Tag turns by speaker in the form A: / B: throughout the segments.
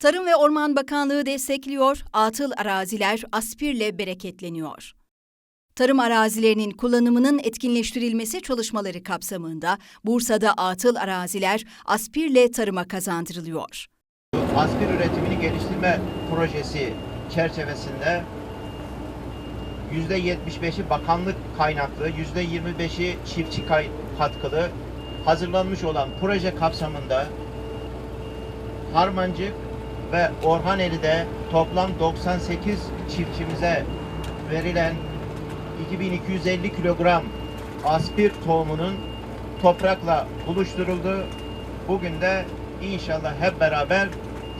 A: Tarım ve Orman Bakanlığı destekliyor, atıl araziler aspirle bereketleniyor. Tarım arazilerinin kullanımının etkinleştirilmesi çalışmaları kapsamında Bursa'da atıl araziler aspirle tarıma kazandırılıyor.
B: aspir üretimini geliştirme projesi çerçevesinde %75'i bakanlık kaynaklı, %25'i çiftçi katkılı hazırlanmış olan proje kapsamında Harmancık ve Orhaneli'de toplam 98 çiftçimize verilen 2250 kilogram aspir tohumunun toprakla buluşturuldu. Bugün de inşallah hep beraber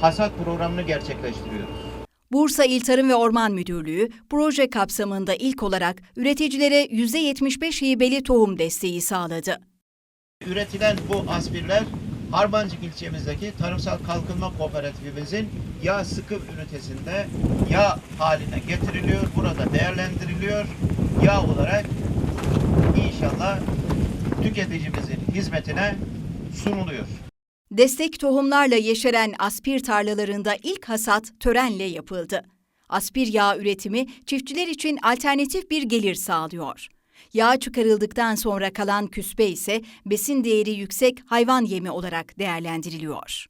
B: hasat programını gerçekleştiriyoruz.
A: Bursa İl Tarım ve Orman Müdürlüğü proje kapsamında ilk olarak üreticilere %75 hibeli tohum desteği sağladı.
B: Üretilen bu aspirler Harmancık ilçemizdeki Tarımsal Kalkınma Kooperatifimizin yağ sıkım ünitesinde yağ haline getiriliyor. Burada değerlendiriliyor. Yağ olarak inşallah tüketicimizin hizmetine sunuluyor.
A: Destek tohumlarla yeşeren aspir tarlalarında ilk hasat törenle yapıldı. Aspir yağ üretimi çiftçiler için alternatif bir gelir sağlıyor. Yağ çıkarıldıktan sonra kalan küspe ise besin değeri yüksek hayvan yemi olarak değerlendiriliyor.